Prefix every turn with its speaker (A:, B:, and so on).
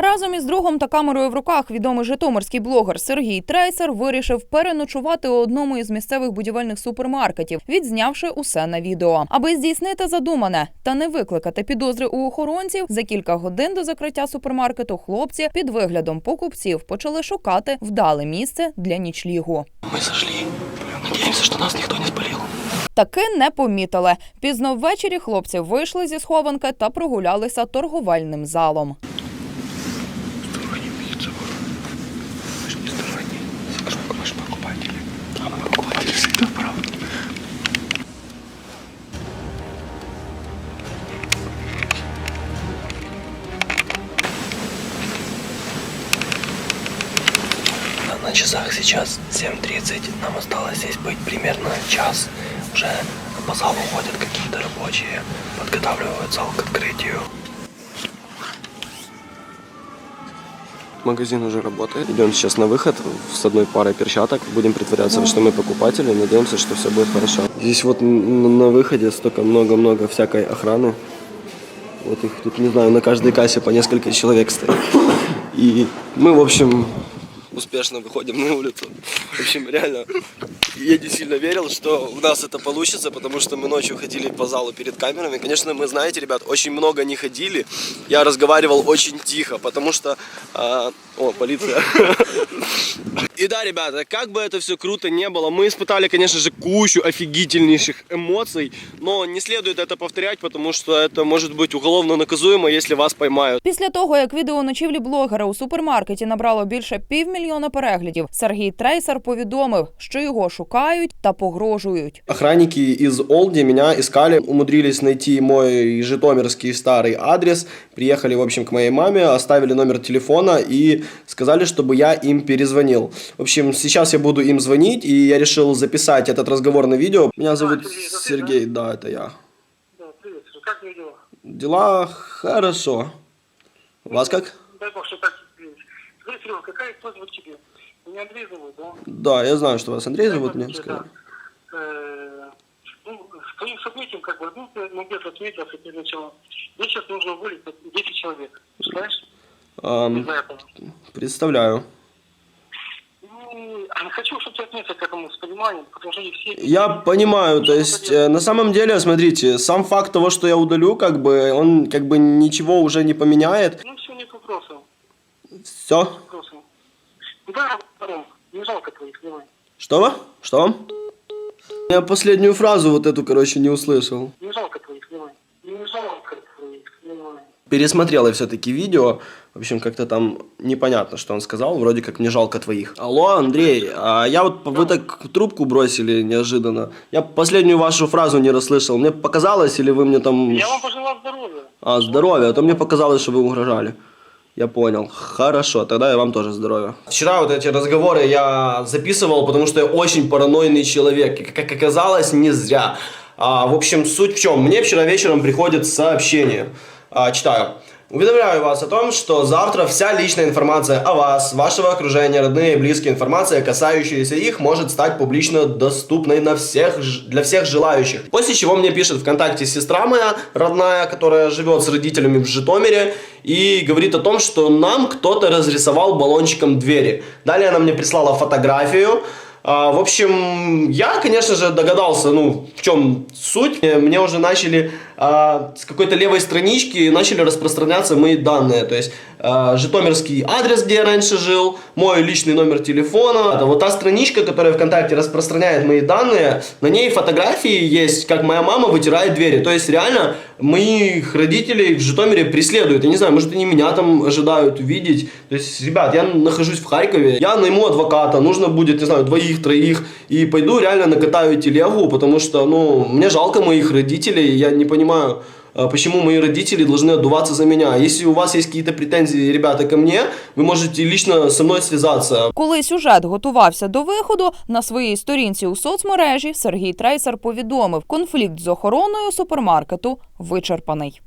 A: Разом із другом та камерою в руках відомий житомирський блогер Сергій Трейсер вирішив переночувати у одному із місцевих будівельних супермаркетів, відзнявши усе на відео. Аби здійснити задумане та не викликати підозри у охоронців, за кілька годин до закриття супермаркету хлопці під виглядом покупців почали шукати вдале місце для нічлігу.
B: Мы зашли. Надеемся, что нас никто не спалил.
A: Таки не помітили. Пізно ввечері хлопці вийшли зі схованки та прогулялися торговельним залом.
B: Часах сейчас 7.30. Нам осталось здесь быть примерно час. Уже по залу ходят какие-то рабочие, подготавливают зал к открытию. Магазин уже работает. Идем сейчас на выход с одной парой перчаток. Будем притворяться, что мы покупатели. Надеемся, что все будет хорошо. Здесь вот на выходе столько много-много всякой охраны. Вот их тут, не знаю, на каждой кассе по несколько человек стоит. И мы, в общем, успешно выходим на улицу. В общем, реально, я не сильно верил, что у нас это получится, потому что мы ночью ходили по залу перед камерами. Конечно, мы, знаете, ребят, очень много не ходили. Я разговаривал очень тихо, потому что... а, о, полиция. И да, ребята, как бы это все круто не было, мы испытали, конечно же, кучу офигительнейших эмоций, но не следует это повторять, потому что это может быть уголовно наказуемо, если вас поймают.
A: Після того, як відео ночівлі блогера у супермаркеті набрало більше півмільйона переглядів, Сергій Трейсер повідомив, що його шукають та погрожують.
C: Охранники из Олди меня искали, умудрились найти мой житомирский старый адрес, приехали, в общем, к моей маме, оставили номер телефона и сказали, чтобы я им перезвонил. В общем, сейчас я буду им звонить, и я решил записать этот разговор на видео. Меня зовут
D: Сергей, это ты,
C: Сергей, да, это я.
D: Да, привет, как твои дела?
C: Дела хорошо. У вас как?
D: Дай бог, что так. Скажи, Серега, какая просьба к тебе? Меня Андрей зовут, да?
C: Да, я знаю, что вас Андрей зовут, мне сказали.
D: да. Э, Ну, с твоим событием, как бы, ну, ты, ну, где-то отметился перед началом. Мне сейчас нужно уволить 10 человек, Из-за этого.
C: представляю.
D: Хочу, чтобы ты отнесся к этому с пониманием, потому что они все...
C: Я понимаю, то есть э, на самом деле, смотрите, сам факт того, что я удалю, как бы он как бы ничего уже не поменяет.
D: Ну, все, нет вопросов.
C: Все.
D: вопросов. Да, не жалко твоих, давай.
C: Что? Что? Я последнюю фразу вот эту, короче, не услышал.
D: Не жалко твоих, давай. Не жалко твоих, давай.
C: Пересмотрел я все-таки видео. В общем, как-то там непонятно, что он сказал. Вроде как мне жалко твоих. Алло, Андрей, а я вот вы так трубку бросили неожиданно. Я последнюю вашу фразу не расслышал. Мне показалось, или вы мне там...
D: Я вам пожелал здоровья.
C: А, здоровья, а то мне показалось, что вы угрожали. Я понял. Хорошо, тогда я вам тоже здоровья. Вчера вот эти разговоры я записывал, потому что я очень паранойный человек. И, как оказалось, не зря. А, в общем, суть в чем? Мне вчера вечером приходит сообщение. А, читаю. Уведомляю вас о том, что завтра вся личная информация о вас, вашего окружения, родные и близкие, информация, касающаяся их, может стать публично доступной на всех, для всех желающих. После чего мне пишет ВКонтакте сестра моя родная, которая живет с родителями в Житомире, и говорит о том, что нам кто-то разрисовал баллончиком двери. Далее она мне прислала фотографию, а, в общем, я, конечно же, догадался, ну, в чем суть. Э, Мне уже начали а, с какой-то левой странички начали распространяться мои данные. То есть а, житомирский адрес, где я раньше жил, мой личный номер телефона. Это вот та страничка, которая ВКонтакте распространяет мои данные. На ней фотографии есть, как моя мама вытирает двери. То есть реально моих родителей в Житомире преследуют. Я не знаю, может они меня там ожидают увидеть. То есть, ребят, я нахожусь в Харькове, я найму адвоката, нужно будет, не знаю, двоих, троих, и пойду реально накатаю телегу, потому что, ну, мне жалко моих родителей, я не понимаю, почему мои родители должны отдуваться за меня. Если у вас есть какие-то претензии, ребята, ко мне, вы можете лично со мной связаться.
A: Коли сюжет готувався до виходу, на своїй сторінці у соцмережі Сергій Трейсер повідомив, конфлікт з охороною супермаркету вичерпаний.